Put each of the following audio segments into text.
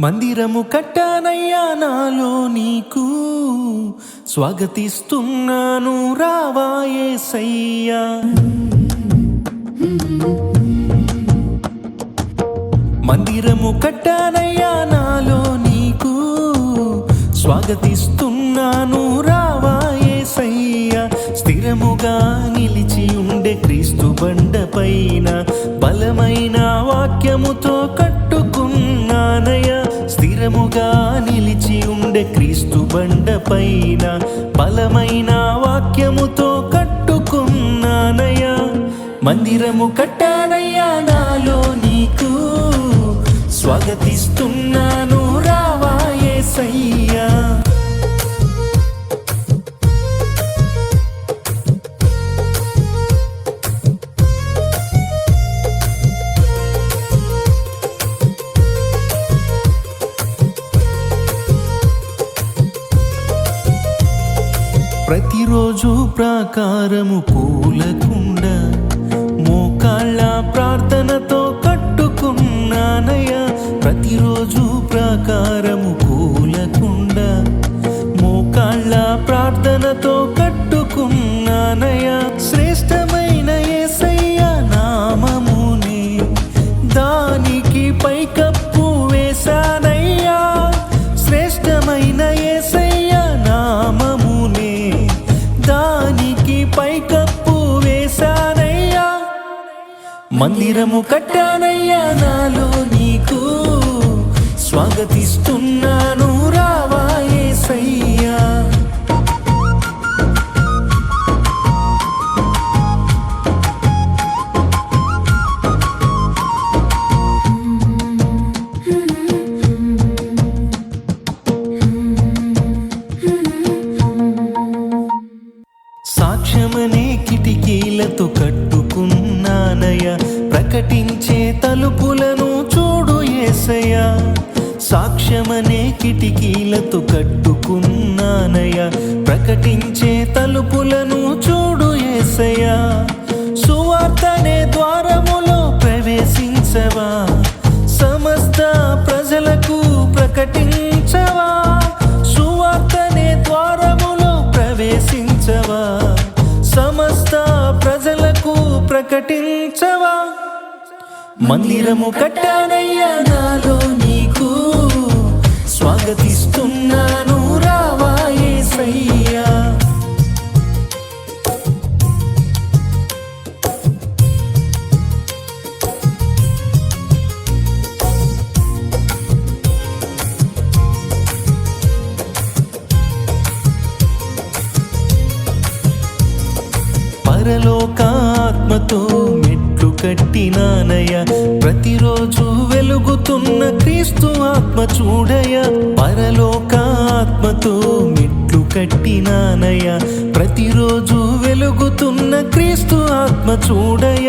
మందిరము కట్టానయ్యా నాలో నీకు స్వాగతిస్తున్నాను రావాయే సయ్యా మందిరము కట్టానయ్యా నాలో నీకు స్వాగతిస్తున్నాను. రావాయే సయ్యా స్థిరముగా నిలిచి ఉండే క్రీస్తు బండ పైన బలమైన వాక్యముతో కట్టుకున్నానయ్యా. స్థిరముగా నిలిచి ఉండే క్రీస్తు బండ పైన బలమైన వాక్యముతో కట్టుకున్నానయ్యా. మందిరము కట్టానయ్యా నాలో నీకు స్వాగతిస్తున్నాను. రావాయే సయ్యా ప్రతిరోజు ప్రాకారము పూలకుండ ప్రార్థనతో కట్టుకున్నానయ్య. శ్రేష్టమైన ఏసయ్య నామముని దానికి పైకప్పు వేశానయ్యా. శ్రేష్టమైన ఏసయ్య నామముని దానికి పైకప్పు వేశానయ్యా. మందిరము కట్టానయ్యా నాలో నీకు స్వాగతిస్తున్నా నీతో కట్టుకున్నానయ ప్రకటించే తలుపులను చూడు ఏసయ సాక్ష్యమనే కిటికీలతో కట్టుకున్నానయ ప్రకటించే తలుపులను చూడు ప్రకటించవా మందిరము కట్టానయ్యా నాలో నీకు స్వాగతిస్తున్నాను. రావాయే సయ్యా పరలోక మెట్లు కట్టినానయ ప్రతిరోజు వెలుగుతున్న క్రీస్తు ఆత్మ చూడయ పరలోక ఆత్మతో మెట్లు కట్టినానయ ప్రతిరోజు వెలుగుతున్న క్రీస్తు ఆత్మ చూడయ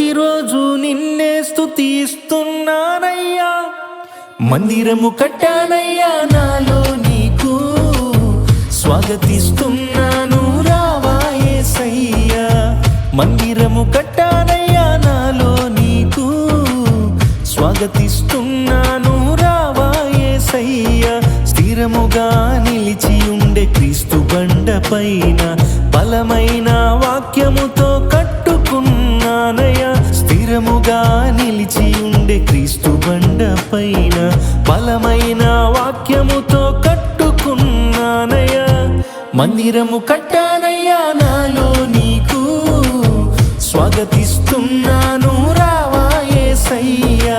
ప్రతిరోజు నిన్నే స్థుతిస్తున్నానయ్యా మందిరము కట్టానయ్యా నాలో నీకు స్వాగతిస్తున్నాను. రావాయేసయ్యా మందిరము కట్టానయ్యా నాలో నీకు స్వాగతిస్తున్నాను. రావాయేసయ్యా స్థిరముగా నిలిచి ఉండే క్రీస్తు బండ పైన మందిరము కట్టానయ్యా నాలో నీకు స్వాగతిస్తున్నాను. రావాయే సయ్యా